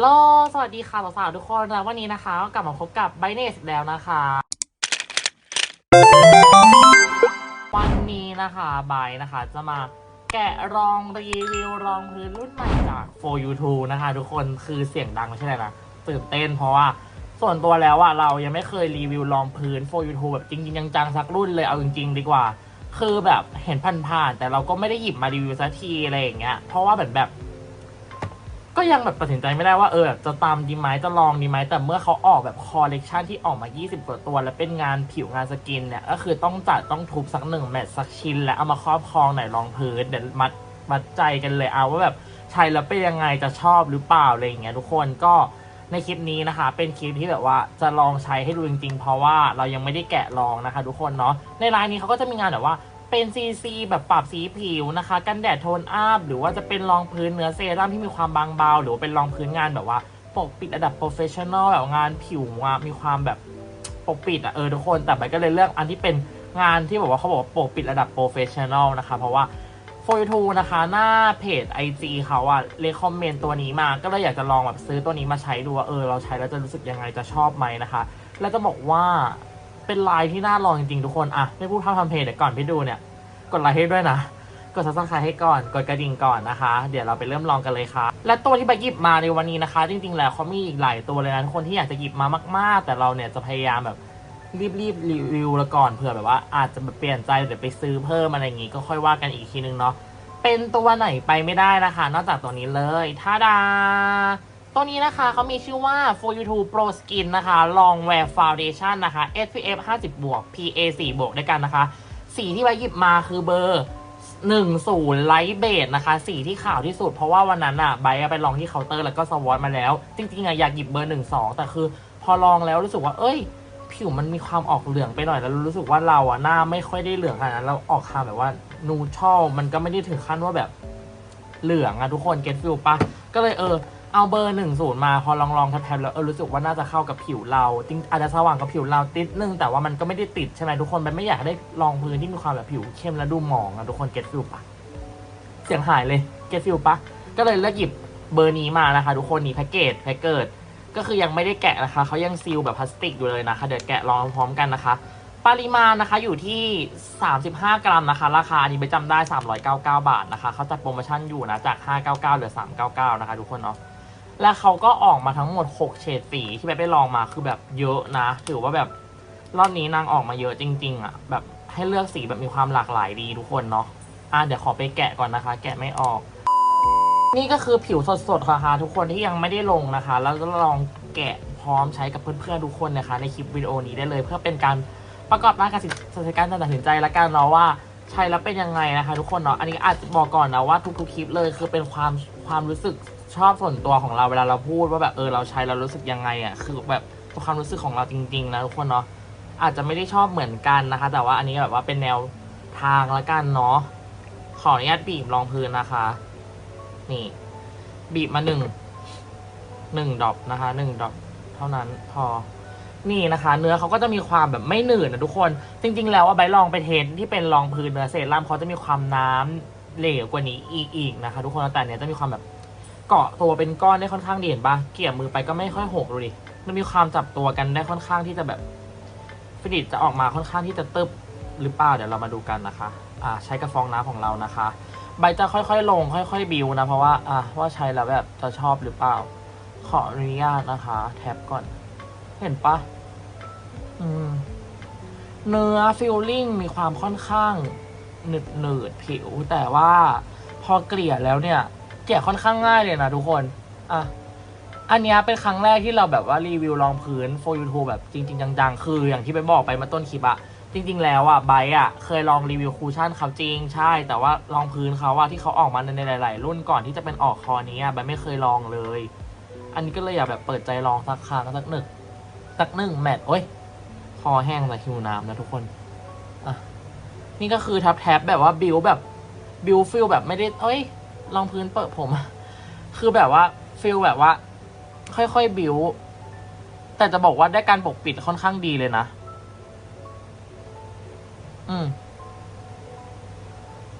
โลสวัสดีค่ะสาวๆทุกคนแล้ววันนี้นะคะก็กลับมาพบกับไบเนสแล้วนะคะ วันนี้นะคะไบนะคะ จะมาแกะรองรีวิวรองพื้นรุ่นใหม่จาก for you t u นะคะ ทุกคนคือเสียงดังใช่เลยนะตื่นเต้นเพราะว่าส่วนตัวแล้วอะเรายังไม่เคยรีวิวรองพื้น for you t u แบบจริงๆจังๆสักรุ่นเลยเอาจริง ๆ ดีกว่า คือแบบเห็นผ่านๆแต่เราก็ไม่ได้หยิบมารีวิวสักทีอะไรอย่างเงี้ยเพราะว่าแบบแบบ ก็ยังแบบตัดสินใจไม่ได้ว่าเออแบบจะตามดีไหมจะลองดีไหมแต่เมื่อเขาออกแบบคอลเลกชันที่ออกมา 20 กว่าตัว แล้วเป็นงานผิวงานสกินเนี่ย ก็คือต้องจัดต้องทุบสักหนึ่งแมตช์สักชิ้น แล้วเอามาครอบครองไหนรองพื้นเดี๋ยวมัดมัดใจกันเลยเอาว่าแบบใช้แล้วเป็นยังไงจะชอบหรือเปล่าอะไรอย่างเงี้ยทุกคนก็ในคลิปนี้นะคะ เป็นคลิปที่แบบว่าจะลองใช้ให้ดูจริงๆ เพราะว่าเรายังไม่ได้แกะลองนะคะ ทุกคนเนาะในไลน์นี้เขาก็จะมีงานแบบว่า เป็นซีซีแบบปรับสีผิวนะคะ กันแดดโทนอัพหรือว่าจะเป็นรองพื้นเนื้อเซรั่มที่มีความบางเบา หรือว่าเป็นรองพื้นงานแบบว่าปกปิดระดับโปรเฟชชั่นอลแบบงานผิวว่ามีความแบบปกปิดอะเออทุกคนแต่ไปก็เลยเลือกอันที่เป็นงานที่บอกว่าเขาบอกว่าปกปิดระดับโปรเฟชชั่นอลนะคะ เพราะว่า f o r t o นะคะหน้าเพจ IG เขาอะเลคคอมเมนต์ตัวนี้มา ก็เลยอยากจะลองแบบซื้อตัวนี้มาใช้ดูว่าเออเราใช้แล้วจะรู้สึกยังไงจะชอบไหมนะคะ แล้วจะบอกว่า เป็นลายที่น่าลองจริงๆทุกคนอะไม่พูดพร่ำทำเพลงเดี๋ยวก่อนไปดูเนี่ย กดไลค์ให้ด้วยนะ กดซับสไครต์ให้ก่อน กดกระดิ่งก่อนนะคะ เดี๋ยวเราไปเริ่มลองกันเลยค่ะ และตัวที่ไปหยิบมาในวันนี้นะคะ จริงๆ แล้วเขามีอีกหลายตัวเลยนะทุกคนที่อยากจะหยิบมามาก ๆ แต่เราเนี่ยจะพยายามแบบรีบๆรีวิวแล้วก่อนเผื่อแบบว่าอาจจะแบบเปลี่ยนใจเดี๋ยวไปซื้อเพิ่มอะไรอย่างงี้ก็ค่อยว่ากันอีกทีนึงเนาะเป็นตัวไหนไปไม่ได้นะคะ นอกจากตัวนี้เลยท่าดา ตัวนี้นะคะเขามีชื่อว่า for you to pro skin นะคะ long wear foundation นะคะ SPF 50บวก PA 4บวกด้วยกันนะคะ สีที่ไว้หยิบมาคือเบอร์10ไลท์เบดนะคะ สีที่ขาวที่สุด เพราะว่าวันนั้นอะไบร์ไปลองที่เคาน์เตอร์แล้วก็สวอตมาแล้ว จริงๆอะอยากหยิบเบอร์ 1 2 แต่คือพอลองแล้วรู้สึกว่า เอ้ย ผิวมันมีความออกเหลืองไปหน่อยแล้วรู้สึกว่าเราอะหน้าไม่ค่อยได้เหลืองขนาดนั้นเราออกคามแบบว่านูชอลมันก็ไม่ได้ถึงขั้นว่าแบบเหลืองอะทุกคนเก็ตฟิลปะก็เลยเออ เอาเบอร์หนึ่งศูนย์มาพอลองลองๆแทบๆแล้วเออรู้สึกว่าน่าจะเข้ากับผิวเราจริงอาจจะสว่างกับผิวเราติดนึงแต่ว่ามันก็ไม่ได้ติดใช่ไหมทุกคนมันไม่อยากได้ลองพื้นที่มีความแบบผิวเข้มและดูหมองอะทุกคนเก็ตฟิลปะเสียงหายเลยเก็ตฟิลปะก็เลยเลือกหยิบเบอร์นี้มานะคะ ทุกคนนี่แพ็กเกจแพ็กเกจก็คือยังไม่ได้แกะนะคะเขายังซีลแบบพลาสติกอยู่เลยนะคะเดี๋ยวแกะลองพร้อมกันนะคะ ปริมาณนะคะอยู่ที่ 35 กรัมนะคะ ราคาอันนี้ไปจำได้ 399 บาทนะคะเขาจัดโปรโมชั่นอยู่นะจาก 599เหลือ 399 นะคะ ทุกคนเนาะ และเขาก็ออกมาทั้งหมด 6 เฉดสีที่แบบไปลองมาคือแบบเยอะนะ ถือว่าแบบรอบนี้นางออกมาเยอะจริง ๆอะ่ะ แบบให้เลือกสีแบบมีความหลากหลายดีทุกคนเนาะอะเดี๋ยวขอไปแกะก่อนนะคะ แกะไม่ออก นี่ก็คือผิวสดๆค่ะทุกคนที่ยังไม่ได้ลงนะคะ แล้วก็ลองแกะพร้อมใช้กับเพื่อนๆทุกคนนะคะ ในคลิปวิดีโอนี้ได้เลย เพื่อเป็นการประกอบร่างการตัดสินการตัดสินใจและกันเนาะว่าใช้แล้วเป็นยังไงนะคะ ทุกคนเนาะอันนี้อาจจะบอกก่อนนะว่าทุกๆคลิปเลยคือเป็นความความรู้สึก ชอบส่วนตัวของเราเวลาเราพูดว่าแบบเออเราใช้เรารู้สึกยังไงอะคือแบบความรู้สึกของเราจริง ๆ นะทุกคนเนาะอาจจะไม่ได้ชอบเหมือนกันนะคะ แต่ว่าอันนี้แบบว่าเป็นแนวทางละกันเนาะขออนุญาตบีบรองพื้นนะคะ นี่ บีบมาหนึ่งหนึ่งดอปนะคะหนึ่งดอปเท่านั้นพอนี่นะคะ เนื้อเขาก็จะมีความแบบไม่หนืดนะทุกคน จริง ๆ แล้วว่าใบลองไปเทสที่เป็นรองพื้นเนื้อเซรั่มเขาจะมีความน้ำเหลวกว่านี้อีกอีกนะคะ ทุกคนแต่เนี้ยจะมีความแบบ เกาะตัวเป็นก้อนได้ค่อนข้างดีเห็นปะเกี่ยมือไปก็ไม่ค่อยหกดูดิมันมีความจับตัวกันได้ค่อนข้างที่จะแบบฟินิชจะออกมาค่อนข้างที่จะตึบหรือเปล่าเดี๋ยวเรามาดูกันนะคะ อ่าใช้กระฟองน้ำของเรานะคะ ใบจะค่อยๆลง ค่อยๆบิวนะเพราะว่าอะว่าใช้แล้วแบบจะชอบหรือเปล่า ขออนุญาตนะคะ แท็บก่อน เห็นปะอืมเนื้อฟิลลิ่งมีความค่อนข้างหนืดหนืดผิว แต่ว่าพอเกลี่ยแล้วเนี่ย เกลี่ยค่อนข้างง่ายเลยนะทุกคน อะ อันนี้เป็นครั้งแรกที่เราแบบว่ารีวิวรองพื้น for YouTube แบบจริง ๆ จังๆ คืออย่างที่ไปบอกไปมาต้นคลิปอะจริง ๆ แล้วอะไบร์อะเคยลองรีวิวคูชั่นเขาจริง ใช่ แต่ว่ารองพื้นเขาอะที่เขาออกมาในหลายๆ รุ่นก่อนที่จะเป็นออกคอนี้อะไบไม่เคยลองเลย อันนี้ก็เลยอยากแบบเปิดใจลองสักครั้งสักหนึ่งสักหนึ่งแมตช์โอ้ยคอแห้งแต่หิวน้ำนะทุกคนอะนี่ก็คือทับแท็บแบบว่าบิวแบบบิวฟิลแบบไม่ได้เอ้ย รองพื้นเปิดผม คือแบบว่าฟิลแบบว่า ค่อยๆบิวแต่จะบอกว่าได้การปกปิดค่อนข้างดีเลยนะ อืม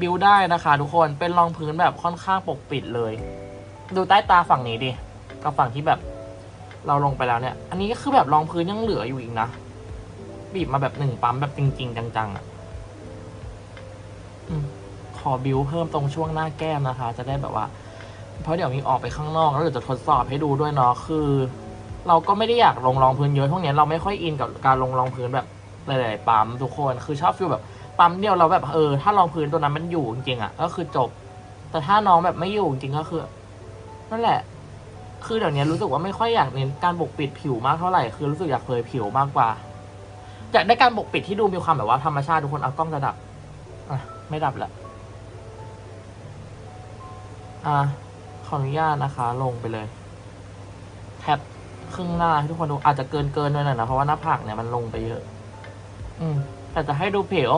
บิวได้นะคะทุกคนเป็นรองพื้นแบบค่อนข้างปกปิดเลย ดูใต้ตาฝั่งนี้ดิกับฝั่งที่แบบ เราลงไปแล้วเนี่ย อันนี้ก็คือแบบรองพื้นยังเหลืออยู่อีกนะ บีบมาแบบหนึ่งปั๊มแบบจริง ๆ จังๆอะ่ะ ขอบิวเพิ่มตรงช่วงหน้าแก้มนะคะ จะได้แบบว่า เพราะเดี๋ยวมีออกไปข้างนอกแล้วเดี๋ยวจะทดสอบให้ดูด้วยเนาะคือ เราก็ไม่ได้อยากลงรองพื้นเยอะช่วงนี้เราไม่ค่อยอินกับการลงรองพื้นแบบหลายๆปั๊มทุกคนคือชอบฟีลแบบปั๊มเดียวเราแบบเออถ้ารองพื้นตัวนั้นมันอยู่จริงๆอะ่ะก็คือจบ แต่ถ้าน้องแบบไม่อยู่จริงก็คือนั่นแหละ คือเดี๋ยวนี้รู้สึกว่าไม่ค่อยอยากเน้นการปกปิดผิวมากเท่าไหร่คือรู้สึกอยากเผยผิวมากกว่าอยากได้การปกปิดที่ดูมีความแบบว่าธรรมชาติทุกคนเอากล้องจะดับอะไม่ดับละ อะขออนุญาตนะคะ ลงไปเลยแท็บครึ่งหน้าให้ทุกคนดูอาจจะเกินเกินๆด้วยหน่อยนะเพราะว่าหน้าผากเนี่ยมันลงไปเยอะ อืม แต่จะให้ดูผิว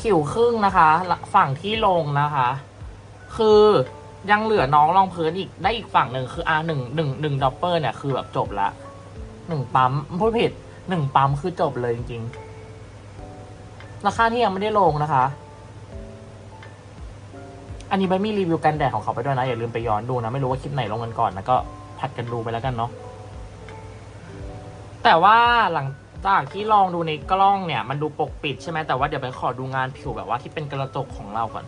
ผิวครึ่งนะคะละฝั่งที่ลงนะคะ คือยังเหลือน้องรองพื้นอีกได้อีกฝั่งหนึ่งคืออ่าหนึ่งหนึ่งหนึ่งดอปเปอร์เนี่ยคือแบบจบละหนึ่งปั๊มพูดผิดหนึ่งปั๊มคือจบเลยจริงๆราคาที่ยังไม่ได้ลงนะคะ อันนี้ใบมีรีวิวกันแดดของเขาไปด้วยนะ อย่าลืมไปย้อนดูนะ ไม่รู้ว่าคลิปไหนลงกันก่อนนะก็ผัดกันดูไปแล้วกันเนาะแต่ว่าหลังจากที่ลองดูในกล้องเนี่ย มันดูปกปิดใช่ไหมแต่ว่าเดี๋ยวไปขอดูงานผิวแบบว่าที่เป็นกระจกของเราก่อน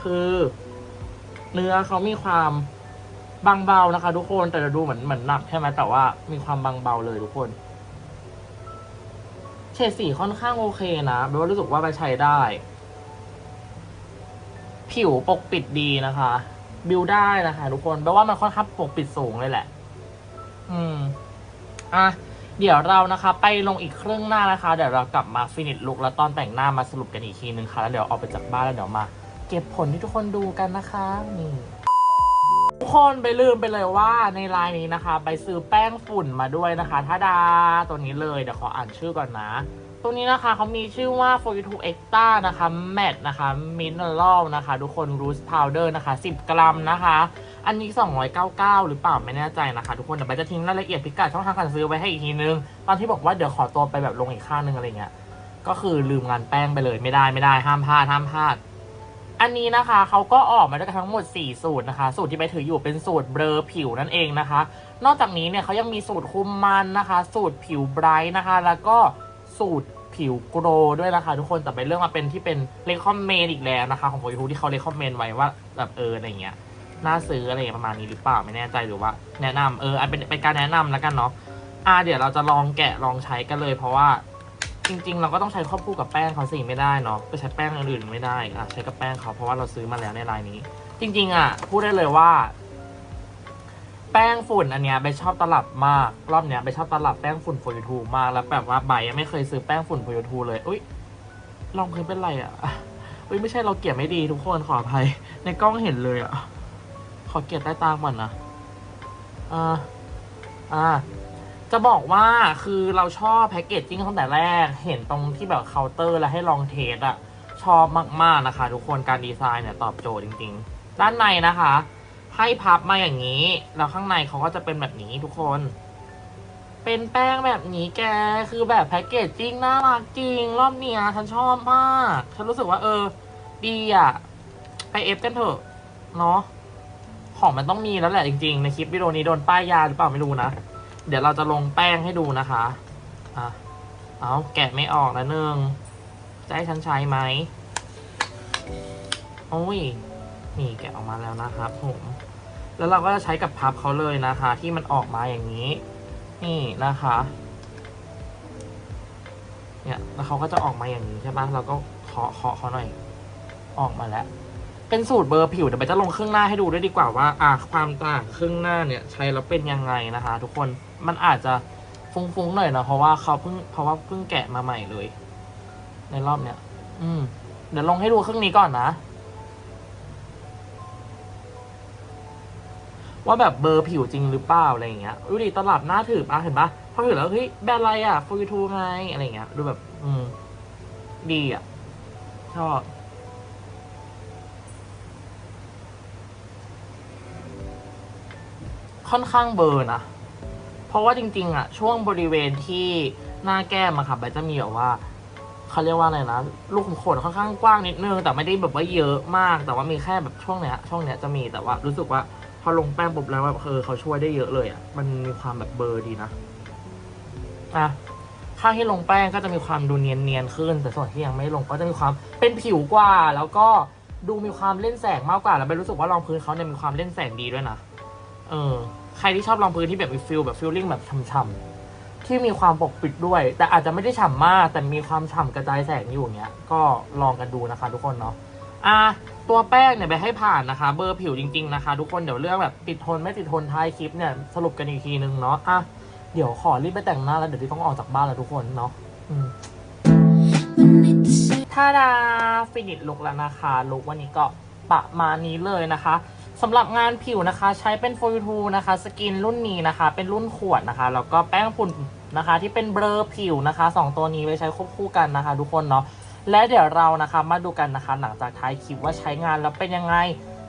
คือ เนื้อเขามีความบางเบานะคะ ทุกคนแต่จะดูเหมือนเหมือนหนักใช่ไหมแต่ว่ามีความบางเบาเลยทุกคนเฉดสีค่อนข้างโอเคนะแปลว่ารู้สึกว่าไปใช้ได้ ผิวปกปิดดีนะคะ บิวได้นะคะทุกคนแปลว่ามันค่อนข้างปกปิดสูงเลยแหละ อืม อะ เดี๋ยวเรานะคะ ไปลงอีกครึ่งหน้านะคะ เดี๋ยวเรากลับมาฟินิชลุกแล้วตอนแต่งหน้ามาสรุปกันอีกทีนึงค่ะ แล้วเดี๋ยวออกไปจากบ้านแล้วเดี๋ยวมา เก็บผลที่ทุกคนดูกันนะคะนี่ทุกคนไปลืมไปเลยว่าในไลน์นี้นะคะ ไปซื้อแป้งฝุ่นมาด้วยนะคะท่าดาตัวนี้เลยเดี๋ยวขออ่านชื่อก่อนนะ ตัวนี้นะคะเขามีชื่อว่า 42 Extra นะคะ Matte นะคะ Mineral นะคะ ทุกคน Rose Powder นะคะ 10 กรัมนะคะ อันนี้ 299 หรือเปล่าไม่แน่ใจนะคะ ทุกคนเดี๋ยวใบจะทิ้งรายละเอียดพิกัดช่องทางการซื้อไว้ให้อีกทีนึง ตอนที่บอกว่าเดี๋ยวขอตัวไปแบบลงอีกข้างนึงอะไรเงี้ย ก็คือลืมงานแป้งไปเลยไม่ได้ไม่ได้ห้ามพลาดห้ามพลาดอันนี้นะคะเขาก็ออกมาด้วยกันทั้งหมด 4 สูตรนะคะ สูตรที่ไปถืออยู่เป็นสูตรเบลอผิวนั่นเองนะคะ นอกจากนี้เนี่ยเขายังมีสูตรคุมมันนะคะ สูตรผิวไบรท์นะคะ แล้วก็สูตร ผิวโกรด้วยนะคะทุกคนแต่เป็นเรื่องมาเป็นที่เป็นเลคอมเมนอีกแล้วนะคะ ของโฟยูทูที่เขาเลคอมเมนไว้ว่าแบบเอออะไรเงี้ยน่าซื้ออะไรประมาณนี้หรือเปล่าไม่แน่ใจหรือว่า แนะนำเอออันเป็นเป็นการแนะนำแล้วกันเนาะอ่าเดี๋ยวเราจะลองแกะลองใช้กันเลย เพราะว่าจริง ๆ เราก็ต้องใช้ควบคู่กับแป้งเขาสิไม่ได้เนาะไปใช้แป้งอื่นไม่ได้อะใช้กับแป้งเขาเพราะว่าเราซื้อมาแล้วในรายนี้ จริง ๆอะพูดได้เลยว่า แป้งฝุ่นอันเนี้ยไปชอบตลับมาก รอบเนี้ยไปชอบตลับแป้งฝุ่นโฟยูทูมากแล้วแบบว่าใบยังไม่เคยซื้อแป้งฝุ่นโฟยูทูเลยอุ้ยลองพื้นเป็นไรอะอุ้ยไม่ใช่เราเกลียดไม่ดีทุกคนขออภัย ในกล้องเห็นเลยอะขอเกลียดใต้ตาก่อนนะอ่าอ่าจะบอกว่าคือเราชอบแพ็กเกจจิ้งตั้งแต่แรก เห็นตรงที่แบบเคาน์เตอร์แล้วให้ลองเทสอะชอบมากๆนะคะ ทุกคนการดีไซน์เนี่ยตอบโจทย์จริง ๆ ด้านในนะคะ ให้พับมาอย่างนี้ แล้วข้างในเขาก็จะเป็นแบบนี้ทุกคน เป็นแป้งแบบนี้แก คือแบบแพ็กเกจจิ้งน่ารักจริง รอบเนี้ยฉันชอบมาก ฉันรู้สึกว่าเออ ดีอะไปเอฟกันเถอะ เนาะ ของมันต้องมีแล้วแหละจริงๆ ในคลิปวิดีโอนี้โดนป้ายยาหรือเปล่าไม่รู้นะ เดี๋ยวเราจะลงแป้งให้ดูนะคะ อะ เอาแกะไม่ออกนะหนึ่งจะให้ฉันใช้ไหมโอ้ยนี่แกะออกมาแล้วนะครับผม แล้วเราก็จะใช้กับพับเขาเลยนะคะ ที่มันออกมาอย่างนี้ นี่นะคะ เนี่ยแล้วเขาก็จะออกมาอย่างนี้ใช่ปะเราก็เคาะเคาะเขาหน่อย ออกมาแล้ว เป็นสูตรเบอร์ผิวเดี๋ยวไปจะลงเครื่องหน้าให้ดูด้วยดีกว่าว่าอะความต่างเครื่องหน้าเนี่ย ใช้แล้วเป็นยังไงนะคะ ทุกคนมันอาจจะฟุ้งๆหน่อยนะเพราะว่าเขาเพิ่งเพราะว่าเพิ่งแกะมาใหม่เลย ในรอบเนี้ย อืมเดี๋ยวลงให้ดูเครื่องนี้ก่อนนะ ว่าแบบเบอร์ผิวจริงหรือเปล่าอะไรอย่างเงี้ยดูดิตลับหน้าถือปะเห็นปะพอถือแล้วเฮ้ยแบรนด์อะไรอะฟูทูไงอะไรอย่างเงี้ยดูแบบ อืม ดีอะ ชอบค่อนข้างเบอร์นะ เพราะว่าจริง ๆ อะ ช่วงบริเวณที่หน้าแก้มอะค่ะใบจะมีแบบว่าเขาเรียกว่าอะไรนะลูกขุมขนค่อนข้างกว้างนิดนึง แต่ไม่ได้แบบว่าเยอะมาก แต่ว่ามีแค่แบบช่วงเนี้ย ช่วงเนี้ยจะมีแต่ว่ารู้สึกว่า พอลงแป้งปุ๊บแล้วแบบเออเขาช่วยได้เยอะเลยอะ มันมีความแบบเบอร์ดีนะ อะข้างที่ลงแป้งก็จะมีความดูเนียนๆขึ้น แต่ส่วนที่ยังไม่ลงก็จะมีความเป็นผิวกว่า แล้วก็ดูมีความเล่นแสงมากกว่า แล้วไปรู้สึกว่ารองพื้นเขาเนี่ยมีความเล่นแสงดีด้วยนะ เออ ใครที่ชอบรองพื้นที่แบบมีฟิลแบบฟิลลิ่งแบบฉ่ำๆที่มีความปกปิดด้วย แต่อาจจะไม่ได้ฉ่ำมาก แต่มีความฉ่ำกระจายแสงอยู่เงี้ย ก็ลองกันดูนะคะ ทุกคนเนาะ อะตัวแป้งเนี่ยไปให้ผ่านนะคะ เบอร์ผิวจริง ๆนะคะ ทุกคนเดี๋ยวเรื่องแบบติดทนไม่ติดทนท้ายคลิปเนี่ยสรุปกันอีกทีนึงเนาะอะเดี๋ยวขอรีบไปแต่งหน้าแล้วเดี๋ยวที่ต้องออกจากบ้านแล้วทุกคนเนาะอืมถ้าดาฟินิชลุกแล้วนะคะลุกวันนี้ก็ประมาณนี้เลยนะคะสำหรับงานผิวนะคะใช้เป็น for you นะคะ สกินรุ่นนี้นะคะ เป็นรุ่นขวดนะคะ แล้วก็แป้งฝุ่นนะคะ ที่เป็นเบลอผิวนะคะสองตัวนี้ไว้ใช้ควบคู่กันนะคะ ทุกคนเนาะ และเดี๋ยวเรานะคะมาดูกันนะคะหลังจากท้ายคลิปว่าใช้งานแล้วเป็นยังไง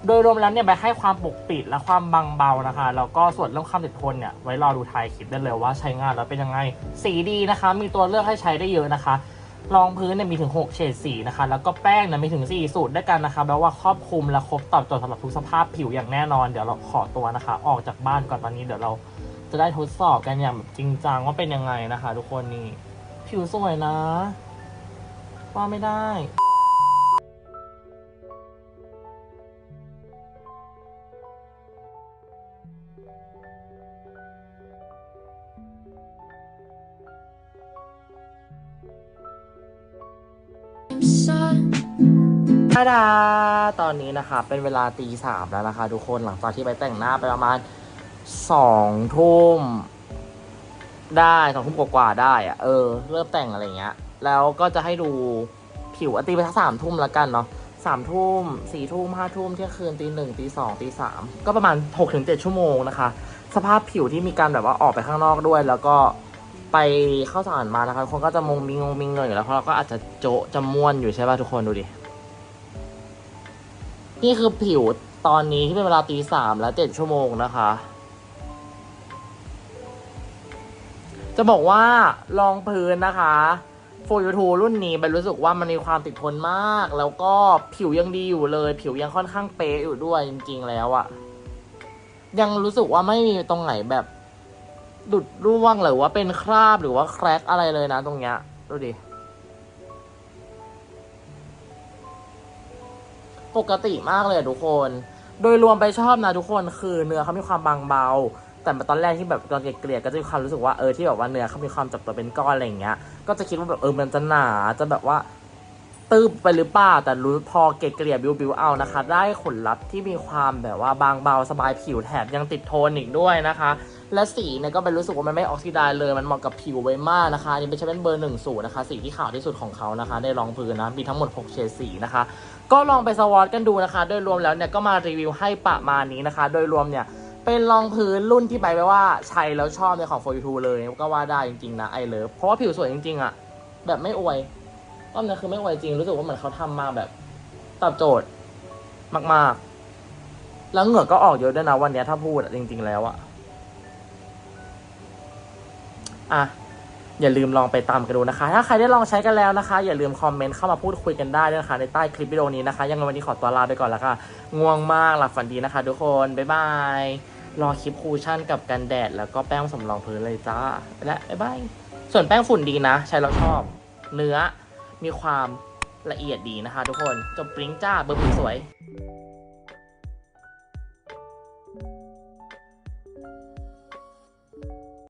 โดยรวมแล้วเนี่ยไปให้ความปกปิดและความบางเบานะคะแล้วก็ส่วนเรื่องความติดทนเนี่ยไว้รอดูท้ายคลิปได้เลยว่าใช้งานแล้วเป็นยังไง สีดีนะคะ มีตัวเลือกให้ใช้ได้เยอะนะคะรองพื้นเนี่ยมีถึง 6 เฉดสีนะคะ แล้วก็แป้งเนี่ยมีถึง 4 สูตรด้วยกันนะคะแปลว่าครอบคลุมและครบตอบโจทย์สำหรับทุกสภาพผิวอย่างแน่นอน เดี๋ยวเราขอตัวนะคะ ออกจากบ้านก่อนตอนนี้เดี๋ยวเราจะได้ทดสอบกันอย่างจริงจังว่าเป็นยังไงนะคะ ทุกคนนี่ผิวสวยนะ ว่าไม่ได้ทาดา ตอนนี้นะคะ เป็นเวลาตีสามแล้วนะคะ ทุกคนหลังจากที่ไปแต่งหน้าไปประมาณสองทุ่มได้สองทุ่มกว่าๆได้อะเออ เริ่มแต่งอะไรเงี้ย แล้วก็จะให้ดูผิวอตีไปสักสามทุ่มแล้วกันเนาะสามทุ่มสี่ทุ่มห้าทุ่มเที่ยงคืนตีหนึ่งตีสองตีสามก็ประมาณหกถึงเจ็ดชั่วโมงนะคะ สภาพผิวที่มีการแบบว่าออกไปข้างนอกด้วย แล้วก็ไปเข้าสารมานะคะคนก็จะมงมิงงมิงเงยอยู่แล้วเพราะเราก็อาจจะโจะจะม่วนอยู่ใช่ป่ะทุกคนดูดิ นี่คือผิวตอนนี้ที่เป็นเวลาตีสามแล้วเจ็ดชั่วโมงนะคะ จะบอกว่ารองพื้นนะคะ โฟยูทูรุ่นนี้เป็นรู้สึกว่ามันมีความติดทนมาก แล้วก็ผิวยังดีอยู่เลย ผิวยังค่อนข้างเป๊ะอยู่ด้วยจริงๆแล้วอะยังรู้สึกว่าไม่มีตรงไหนแบบดุดร่วงหรือว่าเป็นคราบหรือว่าแครกอะไรเลยนะตรงเนี้ยดูดิปกติมากเลยทุกคน โดยรวมไปชอบนะทุกคนคือเนื้อเขามีความบางเบา แต่ตอนแรกที่แบบตอนเกลี่ยๆก็จะมีความรู้สึกว่าเออที่แบบว่าเนื้อเขามีความจับตัวเป็นก้อนอะไรอย่างเงี้ย ก็จะคิดว่าแบบเออมันจะหนาจะแบบว่าตืบไปหรือเปล่าแต่รู้พอเกลี่ยๆบิวบิวเอานะคะ ได้ขนลับที่มีความแบบว่าบางเบาสบายผิวแถบยังติดโทนอีกด้วยนะคะ และสีเนี่ยก็เป็นรู้สึกว่ามันไม่ออกซิไดซ์เลยมันเหมาะกับผิวไว้มากนะคะอันนี่เป็นใช้เป็นเบอร์หนึ่งสูตรนะคะ สีที่ขาวที่สุดของเขานะคะในรองพื้นนะมีทั้งหมด 6 เฉดสีนะคะ ก็ลองไปสวอตกันดูนะคะ โดยรวมแล้วเนี่ยก็มารีวิวให้ประมาณนี้นะคะ โดยรวมเนี่ย เป็นรองพื้นรุ่นที่ไปไว้ว่าใช้แล้วชอบในของ for you เลยก็ว่าได้จริงๆนะไอเลิฟเพราะว่าผิวสวยจริงๆอะแบบไม่อวยรอบนี้คือไม่อวยจริงรู้สึกว่าเหมือนเขาทำมาแบบตอบโจทย์มากๆ แล้วเหงื่อก็ออกเยอะด้วยนะวันนี้ถ้าพูดจริง ๆ แล้วอะอะอย่าลืมลองไปตามกันดูนะคะ ถ้าใครได้ลองใช้กันแล้วนะคะ อย่าลืมคอมเมนต์เข้ามาพูดคุยกันได้ด้วยนะคะ ในใต้คลิปวิดีโอนี้นะคะ ยังไงวันนี้ขอตัวลาไปก่อนแล้วค่ะ ง่วงมากหลับฝันดีนะคะ ทุกคน บ๊ายบาย รอคลิปคูชั่นกับกันแดด แล้วก็แป้งสำรองพื้นเลยจ้าไปและบ๊ายบาย ส่วนแป้งฝุ่นดีนะ ใช้แล้วชอบ เนื้อมีความละเอียดดีนะคะทุกคน จบปริ้งจ้าเบอร์ผิวสวย